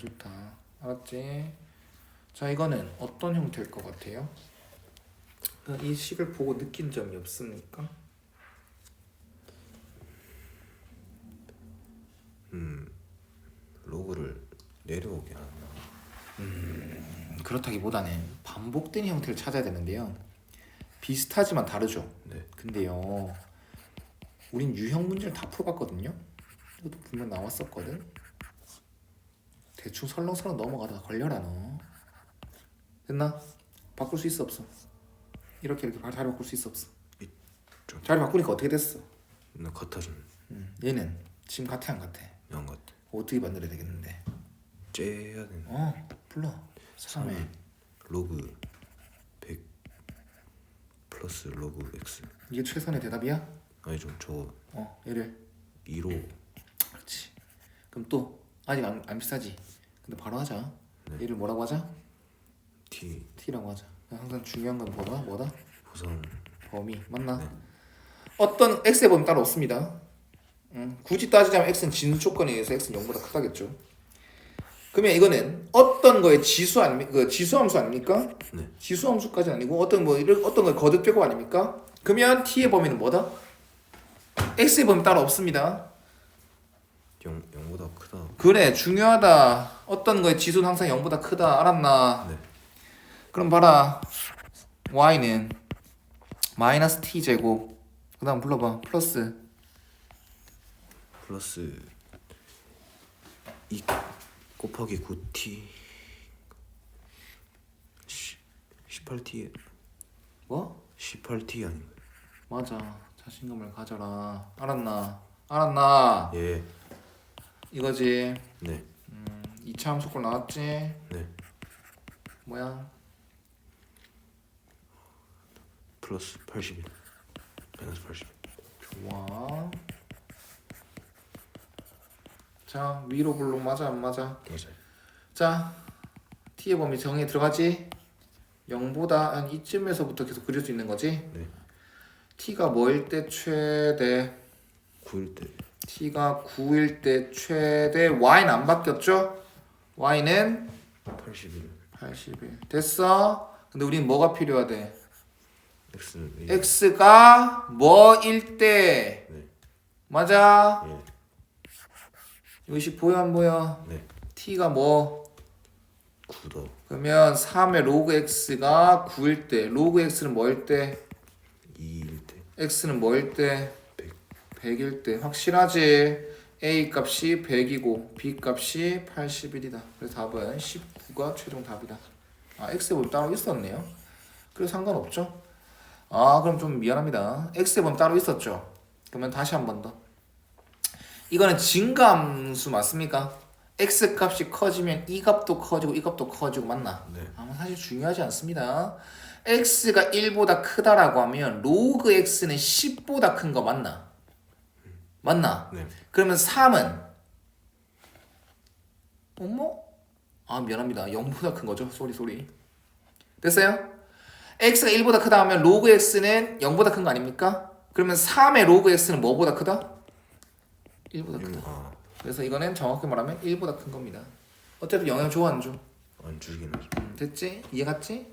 좋다. 알았지? 자 이거는 어떤 형태일 것 같아요? 어, 이 식을 보고 느낀 점이 없습니까? 로그를 내려오게 하나. 음, 그렇다기보다는 반복된 형태를 찾아야 되는데요. 비슷하지만 다르죠. 네. 근데요, 우린 유형 문제를 다 풀어봤거든요. 이것도 분명 나왔었거든. 대충 설렁설렁 넘어가다가 걸려라 너. 됐나? 바꿀 수 있어 없어? 이렇게 이렇게 발- 자리 바꿀 수 있어 없어? 좀. 자리 바꾸니까 어떻게 됐어? 나 같아 좀. 음, 얘는 지금 같아 안 같아? 양 같아. 어떻게 만들어야 되겠는데? 째야 되는. 어, 불러. 세상에. 로그 100 플러스 로그 x. 이게 최선의 대답이야? 아니 좀 저거 어, 얘를 2로 그렇지. 그럼 또 아직 안, 안 비싸지. 근데 바로 하자. 얘를 뭐라고 하자? t t라고 하자. 항상 중요한 건 뭐다? 뭐다? 보상 범위 맞나? 어떤 x의 범위 따로 없습니다. 음, 굳이 따지자면 x는 진수 조건에 의해서 x는 0보다 크다겠죠. 그러면 이거는 어떤 거의 지수 아닙니까? 그 지수함수 아닙니까? 네. 지수함수까지는 아니고 어떤 뭐 이런 어떤 걸 거듭되고 아닙니까? 그러면 t의 범위는 뭐다? x의 범위 따로 없습니다. 0 0보다 크다. 그래 중요하다. 어떤 거의 지수는 항상 0보다 크다. 알았나? 네. 그럼 봐라. y는 마이너스 t 제곱. 그 다음 불러봐. 플러스 플러스 2 곱하기 9t 18t 뭐? 18t 아닌가? 맞아. 자신감을 가져라. 알았나? 알았나? 예. 이거지. 네. 음, 2차 함수꼴 나왔지? 네. 뭐야? 플러스 81. 마이너스 81. 좋아. 자 위로 불로 맞아 안 맞아? 맞아요. 자, t의 범위 정에 들어가지? 0보다 한 이쯤에서부터 계속 그릴 수 있는 거지? 네. t가 뭐일 때 최대? 9일 때 t가 9일 때 최대 y는 안 바뀌었죠? y는 81. 81 됐어? 근데 우린 뭐가 필요하대? x는 x가 뭐일 때 네. 맞아? 예. 이것이 보여 안 보여? 네. t가 뭐? 9더 그러면 3의 로그 x가 9일 때 로그 x는 뭐일 때? 2일 때 x는 뭐일 때? 100. 100일 때 확실하지? a 값이 100이고 b 값이 81이다. 그래서 답은 19가 최종 답이다. 아 x의 따로 있었네요. 그래서 상관없죠. 아 그럼 좀 미안합니다. x의 범위 따로 있었죠. 그러면 다시 한 번 더. 이거는 증가함수 맞습니까? x 값이 커지면 이 값도 커지고 이 값도 커지고 맞나? 네. 아, 사실 중요하지 않습니다. x가 1보다 크다라고 하면 로그 x는 10보다 큰 거 맞나? 맞나? 네. 그러면 3은 어머? 아 미안합니다. 0보다 큰 거죠. 소리 소리. 됐어요? x가 1보다 크다 하면 로그 x는 0보다 큰 거 아닙니까? 그러면 3의 로그 x는 뭐보다 크다? 1보다 크다. 아, 그래서 이거는 정확히 말하면 1보다 큰 겁니다. 어차피 영향 줘안 줘? 안 주긴 하죠. 음, 됐지? 이해 갔지?